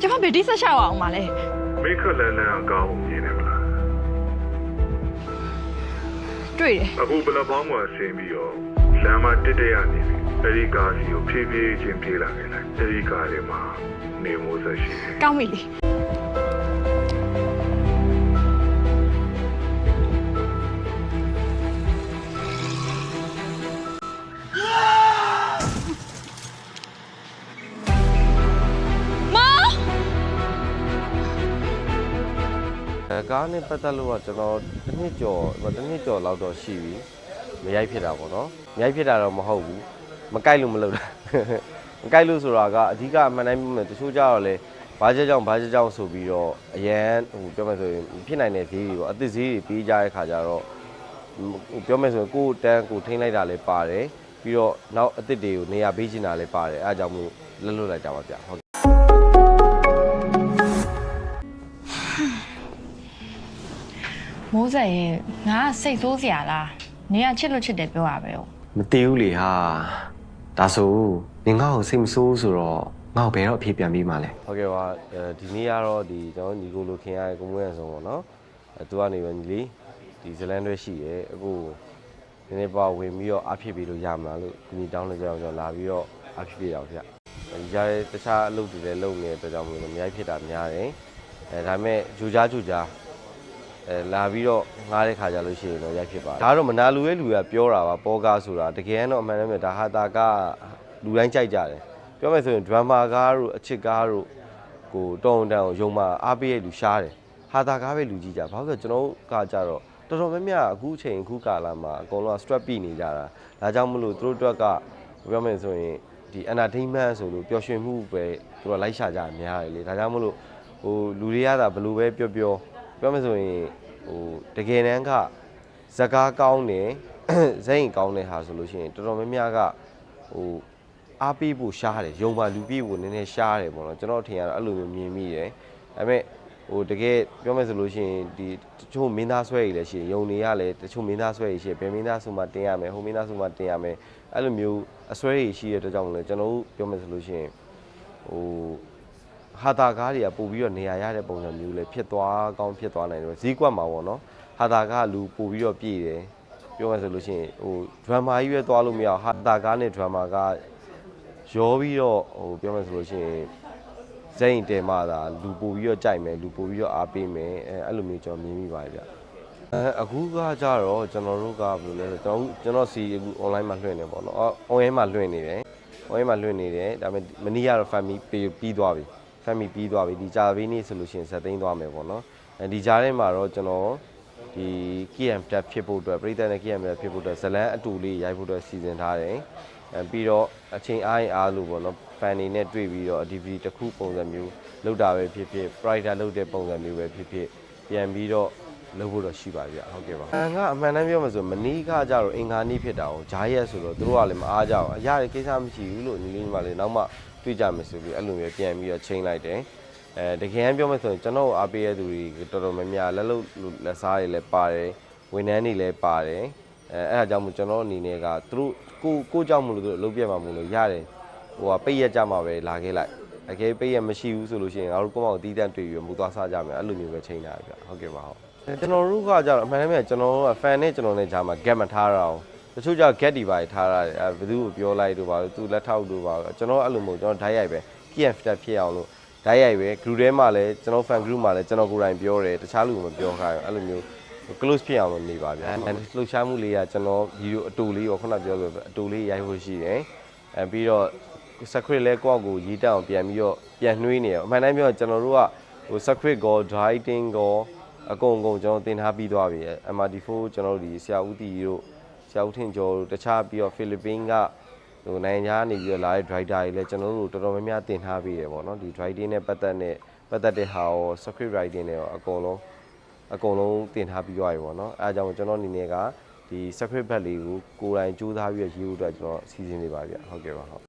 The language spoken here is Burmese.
ကျမဘယ်တိဆက်ရှာအောင်မလဲမိခက်လန်လန်အကောင်းမြင်နေမလားတွေ့တယ်အခုဘလပေါင်းမှာဆင်းပြီးတော့လမ်းမတက်တက်ရနေပြီအဲဒီကားစီကိုဖြည်းဖြည်းချင်းပြေးလာခဲ့လိုက်အဲဒီကားလေးမှာနေမိုးဆက်ရှိတယ်ကောင်းပြီလေ ကားနဲ့ပတ်သက်လို့ကကျွန်တော်တစ်နှစ်ကျော်ဟိုတစ်နှစ်ကျော်လောက်တော့ရှိပြီမရိုက်ဖြစ်တာပေါ့နော်မရိုက်ဖြစ်တာတော့မဟုတ်ဘူးမကြိုက်လို့မလုပ်တာမကြိုက်လို့ဆိုတာကအဓိကအမှန်တိုင်းပြောမယ်တချို့ကြတော့လေဘာချက်ကြောင့်ဘာချက်ကြောင့်ဆိုပြီးတော့အရန်ဟိုပြောမယ်ဆိုရင်ဖြစ်နိုင်တဲ့ဈေးတွေပေါ့အသစ်ဈေးတွေပေးကြတဲ့ခါကျတော့ဟိုပြောမယ်ဆိုရင်ကိုယ်တန်းကိုထိန်းလိုက်တာလည်းပါတယ်ပြီးတော့နောက်အသစ်တွေကိုနေရာပေးချင်တာလည်းပါတယ်အဲအကြောင်းမို့လွတ်လွတ်လိုက်ကြပါဗျာဟုတ် မိုးဆက်ရဲ့ငါကစိတ်ဆိုးစရာလားနေကချစ်လို့ချစ်တယ်ပြောရပဲ哦မတည်ဘူးလေဟာဒါဆိုနင်ငါ့ကိုစိတ်မဆိုးဆိုတော့ငါ့ကိုဘယ်တော့အဖြေပြန်ပြီးမှလဲဟုတ်ကဲ့ပါအဲဒီနေ့ကတော့ဒီကျွန်တော်ညီကိုလိုခင်ရတဲ့ကိုမွေးရဆုံးပေါ့နော်အဲသူကနေပဲညီလေးဒီဇလန်တွေရှိရဲအခုနည်းနည်းပါဝင်ပြီးတော့အဖြစ်ပြီးလို့ရမလားလို့ညီတောင်းလို့ကြောင်းကျွန်တော်လာပြီးတော့အဖြစ်ပြီးတော့ဗျဒီကြားတခြားအလုပ်တွေလည်းလုပ်နေတဲ့အတွက်ကြောင့်မလို့အများကြီးဖြစ်တာများတယ်အဲဒါပေမဲ့ဂျူကြားဂျူကြား အဲလာပြီးတော့ငားတဲ့ခါကြလို့ရှိရင်တော့ရိုက်ဖြစ်ပါတယ်ဒါတော့မနာလူရဲ့လူကပြောတာပါပေါ်ကားဆိုတာတကယ်တော့အမှန်တမ်းပဲဒါဟာတာကလူတိုင်းကြိုက်ကြတယ်ပြောမယ်ဆိုရင်ဒရမာကားတို့အချစ်ကားတို့ကိုတောင်းတန်းကိုယုံမှာအားပေးရလူရှားတယ်ဟာတာကားပဲလူကြီးကြဘာလို့လဲဆိုတော့ကျွန်တော်တို့ကကြတော့တော်တော်များများအခုချိန်အခုကာလမှာအကုန်လုံးက strap ပြီးနေကြတာဒါကြောင့်မလို့သူတို့အတွက်ကပြောမယ်ဆိုရင်ဒီ entertainment ဆိုလို့ပျော်ရွှင်မှုပဲသူတို့လိုက်ရှာကြအများတယ်လေဒါကြောင့်မလို့ဟိုလူတွေကသာဘယ်လိုပဲပြောပြော ပြောမယ်ဆိုရင်ဟိုတကယ်တမ်းကဇကားကောင်းတယ်ဇိမ်ကောင်းတဲ့ဟာဆိုလို့ရှိရင်တော်တော်များများကဟိုအားပေးဖို့ရှားတယ်ယုံပါလူပြေဖို့နည်းနည်းရှားတယ်ပေါ့နော်ကျွန်တော်ထင်ရတော့အဲ့လိုမျိုးမြင်မိတယ်ဒါပေမဲ့ဟိုတကယ်ပြောမယ်ဆိုလို့ရှိရင်ဒီတချို့မင်းသားဆွဲကြီးလည်းရှိတယ်ယုံနေရလည်းတချို့မင်းသားဆွဲကြီးရှိတယ်ဘယ်မင်းသားဆိုမှတင်ရမယ်ဟိုမင်းသားဆိုမှတင်ရမယ်အဲ့လိုမျိုးအဆွဲကြီးရှိတဲ့အတွက်ကြောင့်မလို့ကျွန်တော်တို့ပြောမယ်ဆိုလို့ရှိရင်ဟို ဟာတာကားတွေကပို့ပြီးတော့နေရာရတဲ့ပုံစံမျိုးလည်းဖြစ်သွားကောင်းဖြစ်သွားနိုင်တယ်ဈေးကွက်မှာပေါ့နော်ဟာတာကားကလူပို့ပြီးတော့ပြည့်တယ်ပြောမယ်ဆိုလို့ရှိရင်ဟိုဒရမာကြီးပဲသွားလို့မရအောင်ဟာတာကားနဲ့ဒရမာကရောပြီးတော့ဟိုပြောမယ်ဆိုလို့ရှိရင်ဇိမ်တဲမှသာလူပို့ပြီးတော့ကြိုက်မယ်လူပို့ပြီးတော့အားပေးမယ်အဲအဲ့လိုမျိုးကျွန်တော်မြင်မိပါတယ်ဗျအဲအခုကကြတော့ကျွန်တော်တို့ကဘယ်လိုလဲဆိုတော့ကျွန်တော်ကျွန်တော်စီအခု online မှာလွှင့်နေပေါ့နော်အော် online မှာလွှင့်နေတယ် online မှာလွှင့်နေတယ်ဒါပေမဲ့မနေ့ကတော့ family ပြီးပြီး သွားပြီ family ပြီးသွားပြီဒီကြာပေးနေ့ဆိုလို့ရှိရင်ဇက်သိမ်းသွားမယ်ပေါ့နော်အဲဒီကြားထဲမှာတော့ကျွန်တော်ဒီ KM တက်ဖြစ်ဖို့အတွက်ပြည်သက်နဲ့ KM တက်ဖြစ်ဖို့အတွက်ဇလန်းအတူလေးရိုက်ဖို့အတွက်စီစဉ်ထားတယ်အဲပြီးတော့အချိန်အားရင်အားလို့ပေါ့နော် fan တွေနဲ့တွေ့ပြီးတော့ DVD တစ်ခုပုံစံမျိုးလောက်တာပဲဖြစ်ဖြစ် Prider လောက်တဲ့ပုံစံမျိုးပဲဖြစ်ဖြစ်ပြန်ပြီးတော့လုပ်ဖို့တော့ရှိပါဗျဟုတ်ကဲ့ပါအန်ကအမှန်တမ်းပြောမှဆိုမနီးကကြတော့အင်္ဂါနေ့ဖြစ်တာကိုဂျားရက်ဆိုတော့သူတို့ကလည်းမအားကြအောင်အရာတွေကိစ္စမရှိဘူးလို့ညီလေးညီမလေးနောက်မှ တွေ့ကြမယ်ဆိုပြီးအဲ့လိုမျိုးပြန်ပြီးတော့ချိန်လိုက်တယ်အဲတကယ်ပြောမှဆိုရင်ကျွန်တော်အားပေးရတဲ့သူတွေတော်တော်များများလက်လို့လက်စားတွေလည်းပါတယ်ဝန်ထမ်းတွေလည်းပါတယ်အဲအဲ့ဒါကြောင့်မို့ကျွန်တော်အနေနဲ့ကသူတို့ကိုကိုကြောင့်မလို့သူတို့အလုပ်ပြတ်မှာမလို့ရတယ်ဟိုကပိတ်ရက်ကြမှာပဲလာခဲ့လိုက်တကယ်ပိတ်ရက်မရှိဘူးဆိုလို့ရှိရင်ငါတို့ကိုယ့်မောင်တီးတန့်တွေ့ပြီးမူသွားစားကြမယ်အဲ့လိုမျိုးပဲချိန်တာဗျဟုတ်ကဲ့ပါဟုတ်ကျွန်တော်တို့ကကြတော့အမှန်တမ်းပဲကျွန်တော်တို့က fan နဲ့ကျွန်တော်နဲ့ဂျာမှာ gap မထားရအောင် တချို့ကြောင့် get ဒီပါထားရတယ်အဲဘယ်သူကိုပြောလိုက်တို့ပါလို့သူလက်ထောက်တို့ပါလို့ကျွန်တော်အဲ့လိုမဟုတ်ကျွန်တော်ဓာတ်ရိုက်ပဲ KF တက်ဖြစ်အောင်လို့ဓာတ်ရိုက်ပဲ group ထဲမှာလည်းကျွန်တော် fan group မှာလည်းကျွန်တော်ကိုယ်တိုင်ပြောတယ်တခြားလူကမပြောခိုင်းဘူးအဲ့လိုမျိုး close ဖြစ်အောင်လို့နေပါဗျာအဲလှုပ်ရှားမှုလေးကကျွန်တော်ဗီဒီယိုအတူလေးရောခုနပြောလို့အတူလေးရိုက်ဖို့ရှိတယ်အဲပြီးတော့ secret လဲကိုယ့်ကိုရေးတက်အောင်ပြန်ပြီးတော့ပြန်နှွေးနေရအမှန်တမ်းပြောရင်ကျွန်တော်တို့ကဟို secret ကို writing ကိုအကုန်အကုန်ကျွန်တော်သင်ထားပြီးသွားပြီ MRD4 ကျွန်တော်တို့ဒီဆရာဦးတီတို့ဆ ရာဦးထင်ကျော်တို့တခြားပြီးတော့ဖိလစ်ပင်းကဟိုနိုင်ငံခြားနေပြီးတော့လာတဲ့ writer တွေလည်းကျွန်တော်တို့တော်တော်များများသင်ထားပြီးတယ်ပေါ့နော်ဒီ writing နဲ့ပတ်သက်တဲ့ပတ်သက်တဲ့ဟာရော script writing နဲ့ရောအကုန်လုံးအကုန်လုံးသင်ထားပြီးသွားပြီပေါ့နော်အဲအကြောင်းကျွန်တော်အနေနဲ့ကဒီ script ဘက်လေးကိုကိုယ်တိုင်စူးစမ်းပြီးရေးဖို့အတွက်ကျွန်တော်စီစဉ်နေပါဗျဟုတ်ကဲ့ပါဟုတ်